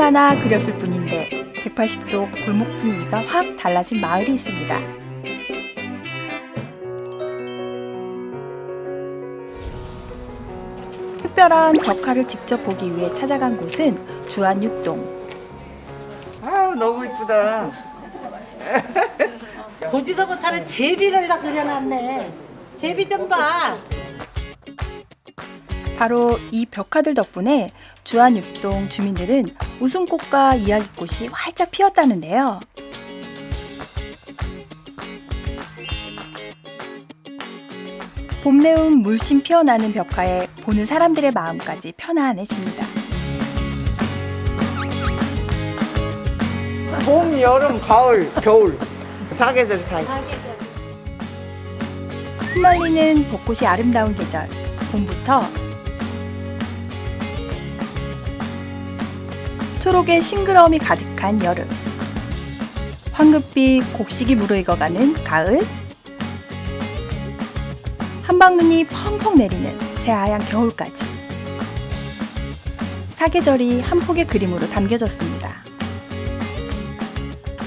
하나 그렸을 뿐인데 180도 골목 분위기가 확 달라진 마을이 있습니다. 특별한 벽화를 직접 보기 위해 찾아간 곳은 주안육동. 아우 너무 이쁘다. 보지도 못하는 제비를 다 그려놨네. 제비 좀 봐. 바로 이 벽화들 덕분에 주안육동 주민들은 웃음꽃과 이야기꽃이 활짝 피었다는데요. 봄내음 물씬 피어나는 벽화에 보는 사람들의 마음까지 편안해집니다. 봄, 여름, 가을, 겨울 사계절 다 있어. 흩날리는 벚꽃이 아름다운 계절, 봄부터 초록의 싱그러움이 가득한 여름, 황급빛 곡식이 무르익어가는 가을, 한방눈이 펑펑 내리는 새하얀 겨울까지 사계절이 한 폭의 그림으로 담겨졌습니다.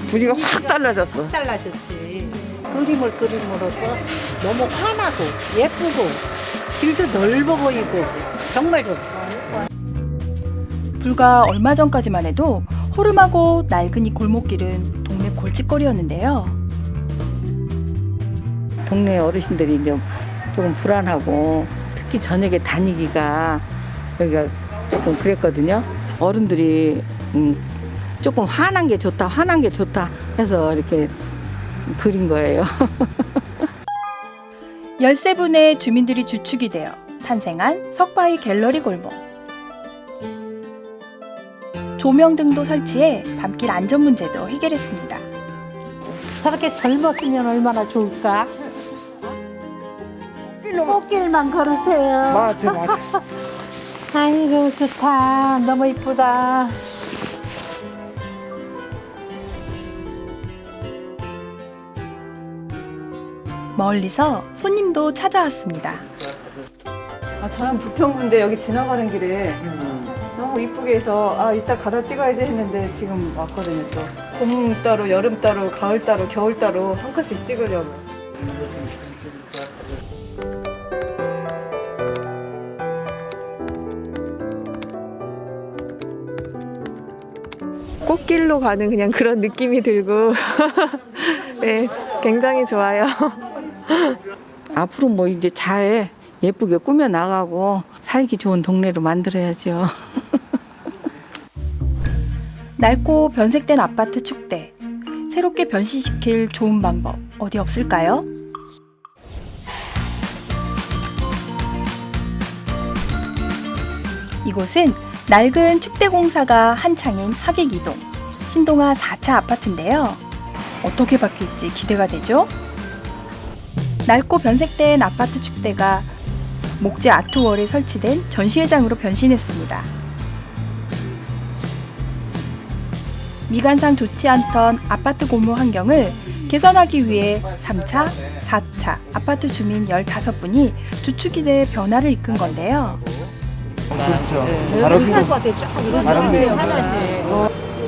분위기가 확 달라졌어. 달라졌지. 그림을 그림으로써 너무 환하고 예쁘고 길도 넓어 보이고 정말 좋아. 불과 얼마 전까지만 해도 호름하고 낡은 이 골목길은 동네 골칫거리였는데요. 동네 어르신들이 이제 조금 불안하고 특히 저녁에 다니기가 여기가 조금 그랬거든요. 어른들이 음, 조금 화난 게 좋다, 화난 게 좋다 해서 이렇게 그린 거예요. 13분의 주민들이 주축이 되어 탄생한 석바위 갤러리 골목. 조명 등도 설치해 밤길 안전 문제도 해결했습니다. 저렇게 젊었으면 얼마나 좋을까? 꽃길만 걸으세요. 맞아, 맞아. 아이고 좋다. 너무 이쁘다. 멀리서 손님도 찾아왔습니다. 아, 저는 부평구인데 여기 지나가는 길에 너무 이쁘게 해서 아 이따 가다 찍어야지 했는데 지금 왔거든요 또. 봄 따로 여름 따로 가을 따로 겨울 따로 한 컷씩 찍으려고. 꽃길로 가는 그냥 그런 느낌이 들고 네, 굉장히 좋아요. 앞으로 뭐 이제 잘 예쁘게 꾸며 나가고 살기 좋은 동네로 만들어야죠. 낡고 변색된 아파트 축대. 새롭게 변신시킬 좋은 방법 어디 없을까요? 이곳은 낡은 축대 공사가 한창인 하객 이동 신동아 4차 아파트인데요. 어떻게 바뀔지 기대가 되죠? 낡고 변색된 아파트 축대가 목재 아트월에 설치된 전시회장으로 변신했습니다. 미관상 좋지 않던 아파트 고무 환경을 개선하기 위해 3차, 4차 아파트 주민 15분이 주축이 돼 변화를 이끈 건데요. 그렇죠. 바로 그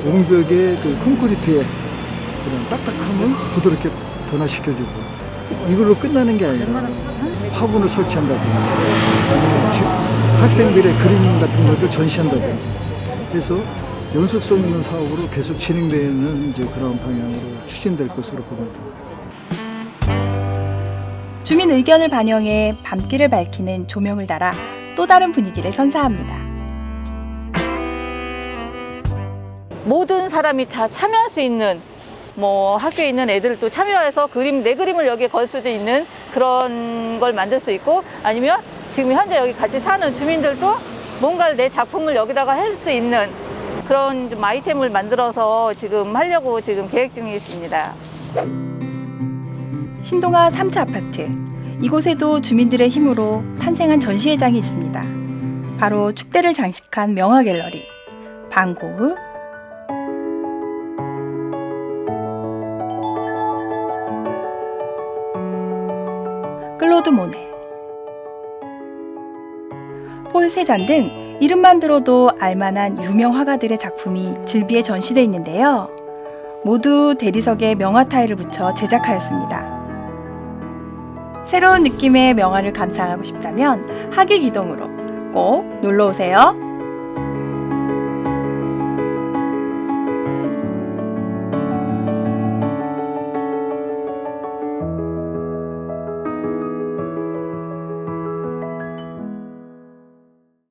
용벽의 그 콘크리트의 그런 딱딱함을 부드럽게 변화시켜주고 이걸로 끝나는 게 아니라 화분을 설치한다든지 학생들의 그림 같은 것을 전시한다든지 그래서 연속성 있는 사업으로 계속 진행되는 이제 그런 방향으로 추진될 것으로 봅니다. 주민 의견을 반영해 밤길을 밝히는 조명을 달아 또 다른 분위기를 선사합니다. 모든 사람이 다 참여할 수 있는 뭐 학교에 있는 애들도 참여해서 그림 내 그림을 여기에 걸 수도 있는 그런 걸 만들 수 있고 아니면 지금 현재 여기 같이 사는 주민들도 뭔가를 내 작품을 여기다가 할 수 있는 그런 좀 아이템을 만들어서 지금 하려고 지금 계획 중에 있습니다. 신동아 3차 아파트. 이곳에도 주민들의 힘으로 탄생한 전시회장이 있습니다. 바로 축대를 장식한 명화 갤러리. 방고흐, 클로드 모네. 폴 세잔 등 이름만 들어도 알만한 유명 화가들의 작품이 즐비에 전시돼 있는데요. 모두 대리석에 명화 타일을 붙여 제작하였습니다. 새로운 느낌의 명화를 감상하고 싶다면 하객 이동으로 꼭 놀러 오세요.